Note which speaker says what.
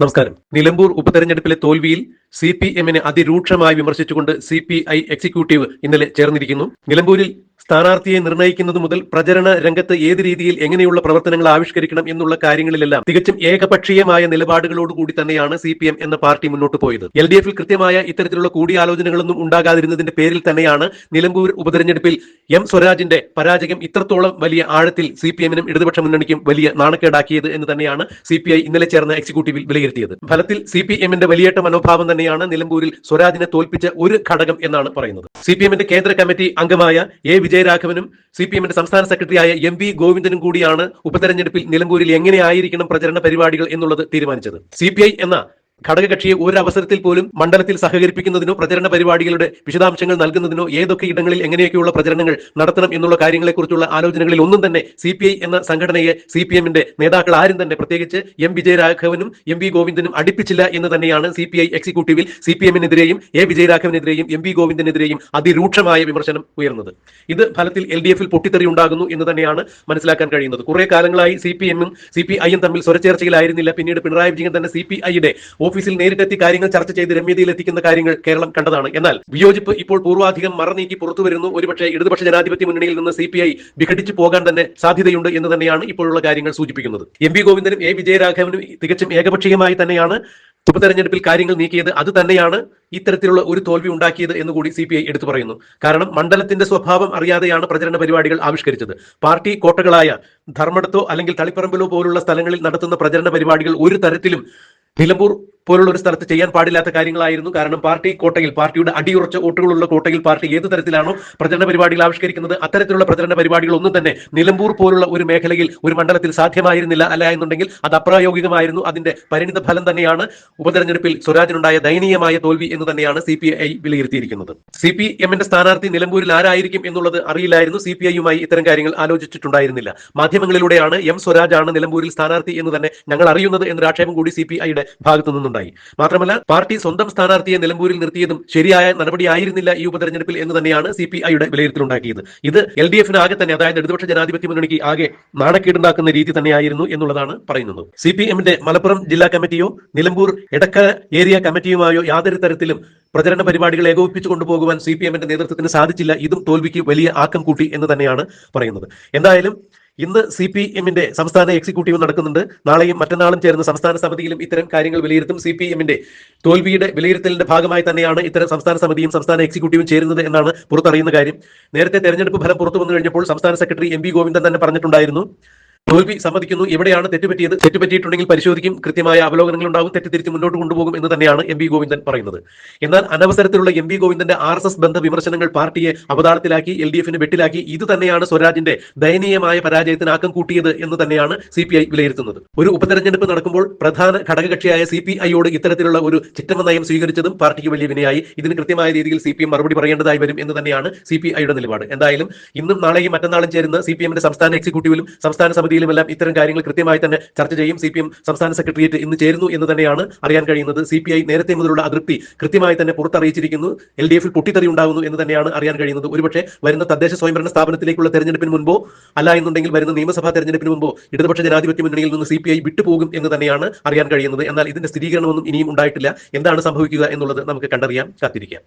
Speaker 1: നമസ്കാരം. നിലമ്പൂർ ഉപതെരഞ്ഞെടുപ്പിലെ തോൽവിയിൽ സി പി എമ്മിനെ അതിരൂക്ഷമായി വിമർശിച്ചുകൊണ്ട് സി പി ഐ എക്സിക്യൂട്ടീവ് ഇന്നലെ ചേർന്നിരിക്കുന്നു. നിലമ്പൂരിൽ സ്ഥാനാർത്ഥിയെ നിർണയിക്കുന്നത് മുതൽ പ്രചരണ രംഗത്ത് ഏത് രീതിയിൽ എങ്ങനെയുള്ള പ്രവർത്തനങ്ങൾ ആവിഷ്കരിക്കണം എന്നുള്ള കാര്യങ്ങളിലെല്ലാം തികച്ചും ഏകപക്ഷീയമായ നിലപാടുകളോടുകൂടി തന്നെയാണ് സി പി എം എന്ന പാർട്ടി മുന്നോട്ട് പോയത്. എൽ ഡി എഫിൽ കൃത്യമായ ഇത്തരത്തിലുള്ള കൂടിയാലോചനകളൊന്നും ഉണ്ടാകാതിരുന്നതിന്റെ പേരിൽ തന്നെയാണ് നിലമ്പൂർ ഉപതെരഞ്ഞെടുപ്പിൽ എം സ്വരാജിന്റെ പരാജയം ഇത്രത്തോളം വലിയ ആഴത്തിൽ സി പി എമ്മിനും ഇടതുപക്ഷ മുന്നണിക്കും വലിയ നാണക്കേടാക്കിയത് എന്ന് തന്നെയാണ് സി പി ഐ ഇന്നലെ ചേർന്ന എക്സിക്യൂട്ടീവിൽ വിലയിരുത്തിയത്. ഫലത്തിൽ സി പി എമ്മിന്റെ വലിയേട്ട മനോഭാവം തന്നെയാണ് നിലമ്പൂരിൽ സ്വരാജിനെ തോൽപ്പിച്ച ഒരു ഘടകം എന്നാണ് പറയുന്നത്. സി പി എമ്മിന്റെ കേന്ദ്ര കമ്മിറ്റി അംഗമായ എ. വിജയരാഘവനും സി പി എമ്മിന്റെ സംസ്ഥാന സെക്രട്ടറിയായ എം വി ഗോവിന്ദനും കൂടിയാണ് ഉപതെരഞ്ഞെടുപ്പിൽ നിലമ്പൂരിൽ എങ്ങനെയായിരിക്കണം പ്രചരണ പരിപാടികൾ എന്നുള്ളത് തീരുമാനിച്ചത്. സി എന്ന ഘടകകക്ഷിയെ ഒരവസരത്തിൽ പോലും മണ്ഡലത്തിൽ സഹകരിപ്പിക്കുന്നതിനോ പ്രചരണ പരിപാടികളുടെ വിശദാംശങ്ങൾ നൽകുന്നതിനോ ഏതൊക്കെ ഇടങ്ങളിൽ എങ്ങനെയൊക്കെയുള്ള പ്രചരണങ്ങൾ നടത്തണം എന്നുള്ള കാര്യങ്ങളെക്കുറിച്ചുള്ള ആലോചനകളിൽ ഒന്നും തന്നെ സി എന്ന സംഘടനയെ സി പി എമ്മിന്റെ നേതാക്കൾ ആരും തന്നെ പ്രത്യേകിച്ച് എം വിജയരാഘവനും എം വി ഗോവിന്ദനും അടുപ്പിച്ചില്ല എന്ന് തന്നെയാണ് സി പി ഐ എക്സിക്യൂട്ടീവിൽ സി പി എമ്മിനെതിരെയും എ വിജയരാഘവനെതിരെയും എം വി ഗോവിന്ദനെതിരെയും അതിരൂക്ഷമായ വിമർശനം ഉയർന്നത്. ഇത് ഫലത്തിൽ എൽ ഡി എഫിൽ പൊട്ടിത്തെറി ഉണ്ടാകുന്നു എന്ന് തന്നെയാണ് മനസ്സിലാക്കാൻ കഴിയുന്നത്. കുറെ കാലങ്ങളായി സി പി എമ്മും സി പി ഐയും തമ്മിൽ സ്വരച്ചേർച്ചയിലായിരുന്നില്ല. പിന്നീട് പിണറായി വിജയൻ തന്നെ സി പി ഐയുടെ ഓഫീസിൽ നേരിട്ടെത്തി കാര്യങ്ങൾ ചർച്ച ചെയ്ത് രമ്യതയിൽ എത്തിക്കുന്ന കാര്യങ്ങൾ കേരളം കണ്ടതാണ്. എന്നാൽ വിയോജിപ്പ് ഇപ്പോൾ പൂർവാധികം മറനീക്കി പുറത്തു വരുന്നു. ഒരുപക്ഷെ ഇടതുപക്ഷ ജനാധിപത്യ മുന്നണിയിൽ നിന്ന് സി പി ഐ വിഘടിച്ചു പോകാൻ തന്നെ സാധ്യതയുണ്ട് എന്ന് തന്നെയാണ് ഇപ്പോഴുള്ള കാര്യങ്ങൾ സൂചിപ്പിക്കുന്നത്. എം വി ഗോവിന്ദനും എ വിജയരാഘവനും തികച്ചും ഏകപക്ഷീയമായി തന്നെയാണ് ഉപതെരഞ്ഞെടുപ്പിൽ കാര്യങ്ങൾ നീക്കിയത്. അത് തന്നെയാണ് ഇത്തരത്തിലുള്ള ഒരു തോൽവി ഉണ്ടാക്കിയത് എന്ന് കൂടി സി പി എടുത്തു പറയുന്നു. കാരണം മണ്ഡലത്തിന്റെ സ്വഭാവം അറിയാതെയാണ് പ്രചരണ പരിപാടികൾ ആവിഷ്കരിച്ചത്. പാർട്ടി കോട്ടകളായ ധർമ്മടത്തോ അല്ലെങ്കിൽ തളിപ്പറമ്പിലോ പോലുള്ള സ്ഥലങ്ങളിൽ നടത്തുന്ന പ്രചരണ പരിപാടികൾ ഒരു തരത്തിലും നിലമ്പൂർ പോലുള്ള ഒരു സ്ഥലത്ത് ചെയ്യാൻ പാടില്ലാത്ത കാര്യങ്ങളായിരുന്നു. കാരണം പാർട്ടി കോട്ടയിൽ പാർട്ടിയുടെ അടിയുറച്ച വോട്ടുകളുള്ള കോട്ടയിൽ പാർട്ടി ഏത് തരത്തിലാണോ പ്രചരണ പരിപാടികൾ ആവിഷ്കരിക്കുന്നത് അത്തരത്തിലുള്ള പ്രചരണ പരിപാടികൾ ഒന്നും തന്നെ നിലമ്പൂർ പോലുള്ള ഒരു മേഖലയിൽ ഒരു മണ്ഡലത്തിൽ സാധ്യമായിരുന്നില്ല അല്ല എന്നുണ്ടെങ്കിൽ അത് അപ്രായോഗികമായിരുന്നു. അതിന്റെ പരിണിത ഫലം തന്നെയാണ് ഉപതെരഞ്ഞെടുപ്പിൽ സ്വരാജിനുണ്ടായ ദയനീയമായ തോൽവി എന്ന് തന്നെയാണ് സി പി ഐ വിലയിരുത്തിയിരിക്കുന്നത്. സി പി എമ്മിന്റെ സ്ഥാനാർത്ഥി നിലമ്പൂരിൽ ആരായിരിക്കും എന്നുള്ളത് അറിയില്ലായിരുന്നു. സി പി ഐയുമായി ഇത്തരം കാര്യങ്ങൾ ആലോചിച്ചിട്ടുണ്ടായിരുന്നില്ല. മാധ്യമങ്ങളിലൂടെയാണ് എം സ്വരാജാണ് നിലമ്പൂരിൽ സ്ഥാനാർത്ഥി എന്ന് തന്നെ ഞങ്ങൾ അറിയുന്നത് എന്നൊരു ആക്ഷേപം കൂടി സി പി ഐയുടെ ഭാഗത്തു നിന്നുണ്ടായി മാത്രമല്ല പാർട്ടി സ്വന്തം സ്ഥാനാർത്ഥിയെ നിലമ്പൂരിൽ നിർത്തിയതും ശരിയായ നടപടിയായിരുന്നില്ല ഈ ഉപതെരഞ്ഞെടുപ്പിൽ എന്ന് തന്നെയാണ് സി പി ഐയുടെ വിലയിരുത്തലുണ്ടാക്കിയത്. ഇത് എൽ ഡി എഫിന് ആകെ തന്നെ അതായത് ഇടതുപക്ഷ ജനാധിപത്യ മുന്നണിക്ക് ആകെ നാണക്കേടുണ്ടാക്കുന്ന രീതി തന്നെയായിരുന്നു എന്നുള്ളതാണ് പറയുന്നത്. സി പി എമ്മിന്റെ മലപ്പുറം ജില്ലാ കമ്മിറ്റിയോ നിലമ്പൂർ എടക്ക ഏരിയ കമ്മിറ്റിയുമായോ യാതൊരു തരത്തിലും പ്രചരണ പരിപാടികൾ ഏകോപിപ്പിച്ചു കൊണ്ടുപോകുവാൻ സി പി എമ്മിന്റെ നേതൃത്വത്തിന് സാധിച്ചില്ല. ഇതും തോൽവിക്ക് വലിയ ആക്കം കൂട്ടി എന്ന് തന്നെയാണ് പറയുന്നത്. എന്തായാലും ഇന്ന് സി പി എമ്മിന്റെ സംസ്ഥാന എക്സിക്യൂട്ടീവ് നടക്കുന്നുണ്ട്. നാളെയും മറ്റന്നാളും ചേർന്ന് സംസ്ഥാന സമിതിയിലും ഇത്തരം കാര്യങ്ങൾ വിലയിരുത്തും. സി പി എമ്മിന്റെ തോൽവിയുടെ വിലയിരുത്തലിന്റെ ഭാഗമായി തന്നെയാണ് ഇത്തരം സംസ്ഥാന സമിതിയും സംസ്ഥാന എക്സിക്യൂട്ടീവും ചേരുന്നത് എന്നാണ് പുറത്തറിയുന്ന കാര്യം. നേരത്തെ തെരഞ്ഞെടുപ്പ് ഫലം പുറത്തു വന്നു കഴിഞ്ഞപ്പോൾ സംസ്ഥാന സെക്രട്ടറി എം പി ഗോവിന്ദൻ തന്നെ പറഞ്ഞിട്ടുണ്ടായിരുന്നു. തോൽവി സമ്മതിക്കുന്നു. എവിടെയാണ് തെറ്റുപറ്റിയത്? തെറ്റുപറ്റിയിട്ടുണ്ടെങ്കിൽ പരിശോധിക്കും. കൃത്യമായ അവലോകനങ്ങൾ ഉണ്ടാകും. തെറ്റ് തിരിച്ച് മുന്നോട്ട് കൊണ്ടുപോകും എന്ന് തന്നെയാണ് എം ഗോവിന്ദൻ പറയുന്നത്. എന്നാൽ അനവസരത്തിലുള്ള എം ഗോവിന്ദന്റെ ആർ എസ് എസ് ബന്ധ വിമർശനങ്ങൾ പാർട്ടിയെ അവതാളത്തിലാക്കി എൽ ഡി എഫിന് വെട്ടിലാക്കി ഇത് തന്നെയാണ് സ്വരാജിന്റെ ദയനീയമായ പരാജയത്തിന് ആക്കം കൂട്ടിയത് എന്ന് തന്നെയാണ് സി പി ഐ വിലയിരുത്തുന്നത്. ഒരു ഉപതെരഞ്ഞെടുപ്പ് നടക്കുമ്പോൾ പ്രധാന ഘടകകക്ഷിയായ സി പി ഐയോട് ഇത്തരത്തിലുള്ള ഒരു ചിറ്റമ നയം സ്വീകരിച്ചതും പാർട്ടിക്ക് വലിയ വിനയായി. ഇതിന് കൃത്യമായ രീതിയിൽ സി പി എം മറുപടി പറയേണ്ടതായി വരും എന്ന് തന്നെയാണ് സി പി ഐയുടെ നിലപാട്. എന്തായാലും ഇന്നും നാളെയും മറ്റന്നാളും ചേരുന്ന സി പി എമ്മിന്റെ സംസ്ഥാന എക്സിക്യൂട്ടീവിലും സംസ്ഥാന സമിതിയിലുമെല്ലാം ഇത്തരം കാര്യങ്ങൾ കൃത്യമായി തന്നെ ചർച്ച ചെയ്യും. സി പി എം സംസ്ഥാന സെക്രട്ടേറിയറ്റ് ഇന്ന് ചേരുന്നു എന്ന് തന്നെയാണ് അറിയാൻ കഴിയുന്നത്. സി പി ഐ നേരത്തെ മുതലുള്ള അതൃപ്തി കൃത്യമായി തന്നെ പുറത്തറിയിച്ചിരിക്കുന്നു. എൽ ഡി എഫിൽ പൊട്ടിത്തെറി ഉണ്ടാകുന്നു എന്ന് തന്നെയാണ് അറിയാൻ കഴിയുന്നത്. ഒരുപക്ഷെ വരുന്ന തദ്ദേശ സ്വയംഭരണ സ്ഥാപനത്തിലേക്കുള്ള തെരഞ്ഞെടുപ്പിന് മുൻപോ അല്ല എന്നുണ്ടെങ്കിൽ വരുന്ന നിയമസഭാ തെരഞ്ഞെടുപ്പിന് മുമ്പോ ഇടതുപക്ഷ ജനാധിപത്യ മുന്നണിയിൽ നിന്ന് സി പി ഐ വിട്ടുപോകും എന്ന് തന്നെയാണ് അറിയാൻ കഴിയുന്നത്. എന്നാൽ ഇതിന്റെ സ്ഥിരീകരണമൊന്നും ഇനിയും ഉണ്ടായിട്ടില്ല. എന്താണ് സംഭവിക്കുക എന്നുള്ളത് നമുക്ക് കണ്ടറിയാം. കാത്തിരിക്കാം.